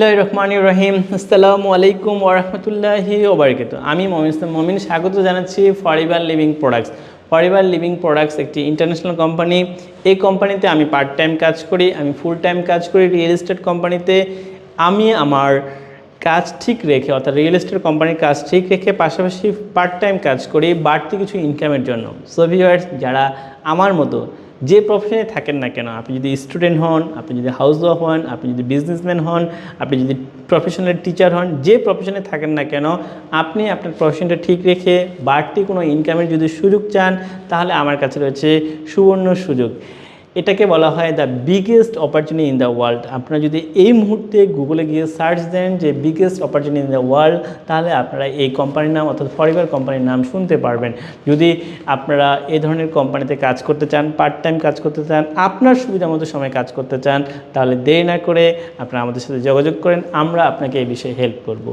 বিসমিল্লাহির রহমানির রহিম। আসসালামু আলাইকুম ওরহমতুল্লাহি ওবরকাত আমি মমিন মমিন। স্বাগত জানাচ্ছি forever living products forever living products একটি ইন্টারন্যাশনাল কোম্পানি এই কোম্পানিতে আমি পার্ট টাইম কাজ করি, আমি ফুল টাইম কাজ করি রিয়েল এস্টেট কোম্পানিতে আমি আমার কাজ ঠিক রেখে, অর্থাৎ রিয়েল এস্টেট কোম্পানির কাজ ঠিক রেখে পাশাপাশি পার্ট টাইম কাজ করি বাড়তি কিছু ইনকামের জন্য। সো ভিউয়ার্স যারা আমার মতো যে প্রফেশনে থাকেন না কেন, আপনি যদি স্টুডেন্ট হন, আপনি যদি হাউস ওয়াইফ হন আপনি যদি বিজনেসম্যান হন, আপনি যদি প্রফেশনাল টিচার হন, যে প্রফেশনে থাকেন না কেন, আপনি আপনার প্রফেশনটা ঠিক রেখে বাড়তি কোনো ইনকামের যদি সুযোগ চান, তাহলে আমার কাছে রয়েছে সুবর্ণ সুযোগ। এটাকে বলা হয় the biggest opportunity in the world আপনারা যদি এই মুহূর্তে গুগলে গিয়ে সার্চ দেন যে biggest opportunity in the world তাহলে আপনারা এই কোম্পানির নাম অর্থাৎ ফরিবার কোম্পানির নাম শুনতে পারবেন। যদি আপনারা এ ধরনের কোম্পানিতে কাজ করতে চান পার্ট টাইম কাজ করতে চান, আপনার সুবিধা মতো সময় কাজ করতে চান, তাহলে দেরি না করে আপনারা আমাদের সাথে যোগাযোগ করেন, আমরা আপনাকে এই বিষয়ে হেল্প করব।